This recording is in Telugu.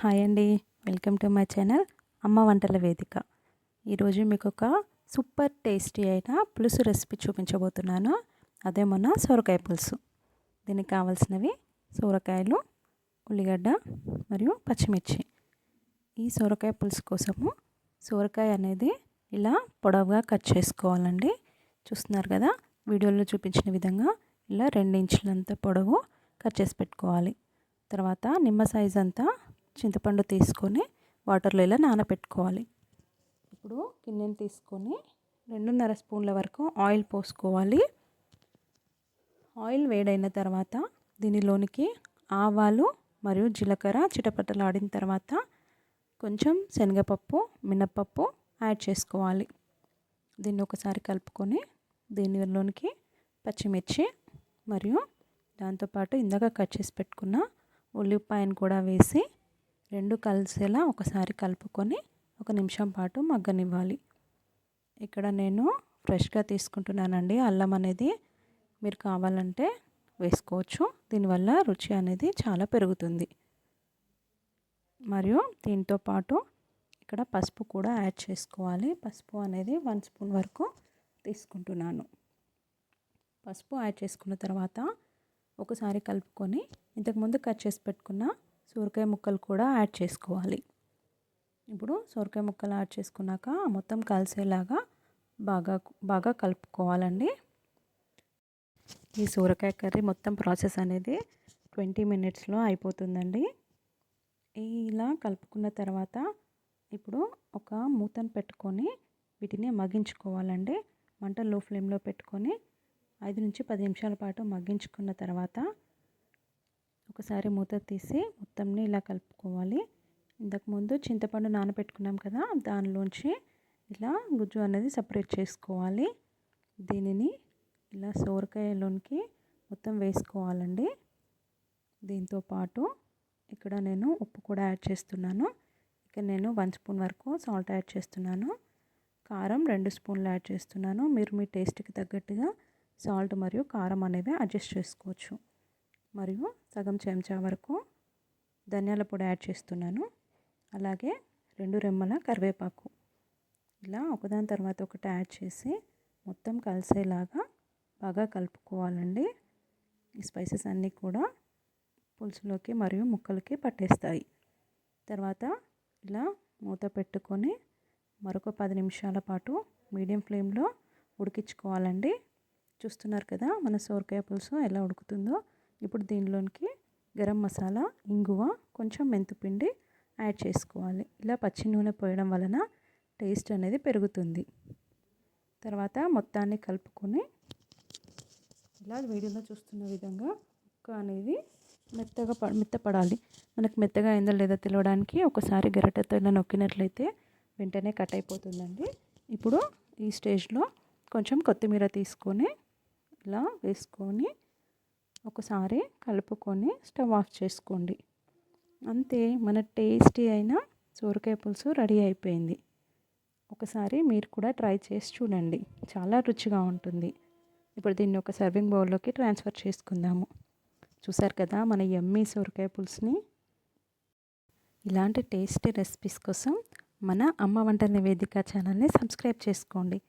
హాయ్ అండి. వెల్కమ్ టు మై ఛానల్ అమ్మ వంటల వేదిక. ఈరోజు మీకు ఒక సూపర్ టేస్టీ అయిన పులుసు రెసిపీ చూపించబోతున్నాను. అదే మన సొరకాయ పులుసు. దీనికి కావాల్సినవి సొరకాయలు ఉల్లిగడ్డ మరియు పచ్చిమిర్చి. ఈ సొరకాయ పులుసు కోసము సొరకాయ అనేది ఇలా పొడవుగా కట్ చేసుకోవాలండి. చూస్తున్నారు కదా వీడియోలో చూపించిన విధంగా ఇలా రెండు ఇంచులంత పొడవు కట్ చేసి పెట్టుకోవాలి. తర్వాత నిమ్మ సైజ్ అంతా చింతపండు తీసుకొని వాటర్లో ఇలా నానబెట్టుకోవాలి ఇప్పుడు గిన్నెని తీసుకొని రెండున్నర స్పూన్ల వరకు ఆయిల్ పోసుకోవాలి. ఆయిల్ వేడైన తర్వాత దీనిలోనికి ఆవాలు మరియు జీలకర్ర చిటపటలాడిన తర్వాత కొంచెం శనగపప్పు మినప్పప్పు యాడ్ చేసుకోవాలి. దీన్ని ఒకసారి కలుపుకొని దీనిలోనికి పచ్చిమిర్చి మరియు దాంతోపాటు ఇందాక కట్ చేసి పెట్టుకున్న ఉల్లిపాయను కూడా వేసి రెండు కలిసేలా ఒకసారి కలుపుకొని ఒక నిమిషం పాటు మగ్గనివ్వాలి. ఇక్కడ నేను ఫ్రెష్గా తీసుకుంటున్నానండి. అల్లం అనేది మీరు కావాలంటే వేసుకోవచ్చు. దీనివల్ల రుచి అనేది చాలా పెరుగుతుంది. మరియు దీంతో పాటు ఇక్కడ పసుపు కూడా యాడ్ చేసుకోవాలి. పసుపు అనేది వన్ స్పూన్ వరకు తీసుకుంటున్నాను. పసుపు యాడ్ చేసుకున్న తర్వాత ఒకసారి కలుపుకొని ఇంతకుముందు కట్ చేసి పెట్టుకున్న సొరకాయ ముక్కలు కూడా యాడ్ చేసుకోవాలి. ఇప్పుడు సొరకాయ ముక్కలు యాడ్ చేసుకున్నాక మొత్తం కలిసేలాగా బాగా బాగా కలుపుకోవాలండి. ఈ సొరకాయ కర్రీ మొత్తం ప్రాసెస్ అనేది ట్వంటీ మినిట్స్లో అయిపోతుందండి. ఇలా కలుపుకున్న తర్వాత ఇప్పుడు ఒక మూతను పెట్టుకొని వీటిని మగ్గించుకోవాలండి. మంట లో ఫ్లేమ్లో పెట్టుకొని ఐదు నుంచి పది నిమిషాల పాటు మగ్గించుకున్న తర్వాత ఒకసారి మూత తీసి మొత్తంని ఇలా కలుపుకోవాలి. ఇంతకుముందు చింతపండు నానబెట్టుకున్నాం కదా దానిలోంచి ఇలా గుజ్జు అనేది సపరేట్ చేసుకోవాలి. దీనిని ఇలా సోరకాయలోనికి మొత్తం వేసుకోవాలండి. దీంతో పాటు ఇక్కడ నేను ఉప్పు కూడా యాడ్ చేస్తున్నాను. ఇక్కడ నేను వన్ స్పూన్ వరకు సాల్ట్ యాడ్ చేస్తున్నాను. కారం రెండు స్పూన్లు యాడ్ చేస్తున్నాను. మీరు మీ టేస్ట్కి తగ్గట్టుగా సాల్ట్ మరియు కారం అనేవి అడ్జస్ట్ చేసుకోవచ్చు. మరియు సగం చెంచా వరకు ధనియాల పొడి యాడ్ చేస్తున్నాను. అలాగే రెండు రెమ్మల కరివేపాకు. ఇలా ఒకదాని తర్వాత ఒకటి యాడ్ చేసి మొత్తం కలిసేలాగా బాగా కలుపుకోవాలండి. ఈ స్పైసెస్ అన్నీ కూడా పులుసులోకి మరియు ముక్కలకి పట్టేస్తాయి. తర్వాత ఇలా మూత పెట్టుకొని మరొక పది నిమిషాల పాటు మీడియం ఫ్లేమ్లో ఉడికించుకోవాలండి. చూస్తున్నారు కదా మన సోరకాయ పులుసు ఎలా ఉడుకుతుందో. ఇప్పుడు దీనిలోనికి గరం మసాలా ఇంగువ కొంచెం మెంతిపిండి యాడ్ చేసుకోవాలి. ఇలా పచ్చి నూనె పోయడం వలన టేస్ట్ అనేది పెరుగుతుంది. తర్వాత మొత్తాన్ని కలుపుకొని ఇలా వీడియోలో చూస్తున్న విధంగా ముక్క అనేది మెత్తగా ప మెత్తపడాలి. మనకు మెత్తగా అయిందో లేదో తెలియడానికి ఒకసారి గరిటెతో ఇలా నొక్కినట్లయితే వెంటనే కట్ అయిపోతుందండి. ఇప్పుడు ఈ స్టేజ్లో కొంచెం కొత్తిమీర తీసుకొని ఇలా వేసుకొని ఒకసారి కలుపుకొని స్టవ్ ఆఫ్ చేసుకోండి. అంతే మన టేస్టీ అయిన సోరకాయ పులుసు రెడీ అయిపోయింది. ఒకసారి మీరు కూడా ట్రై చేసి చూడండి. చాలా రుచిగా ఉంటుంది. ఇప్పుడు దీన్ని ఒక సర్వింగ్ బౌల్లోకి ట్రాన్స్ఫర్ చేసుకుందాము. చూసారు కదా మన ఎమ్మీ సోరకాయ పులుసుని? ఇలాంటి టేస్టీ రెసిపీస్ కోసం మన అమ్మ వంట నివేదిక ఛానల్ని సబ్స్క్రైబ్ చేసుకోండి.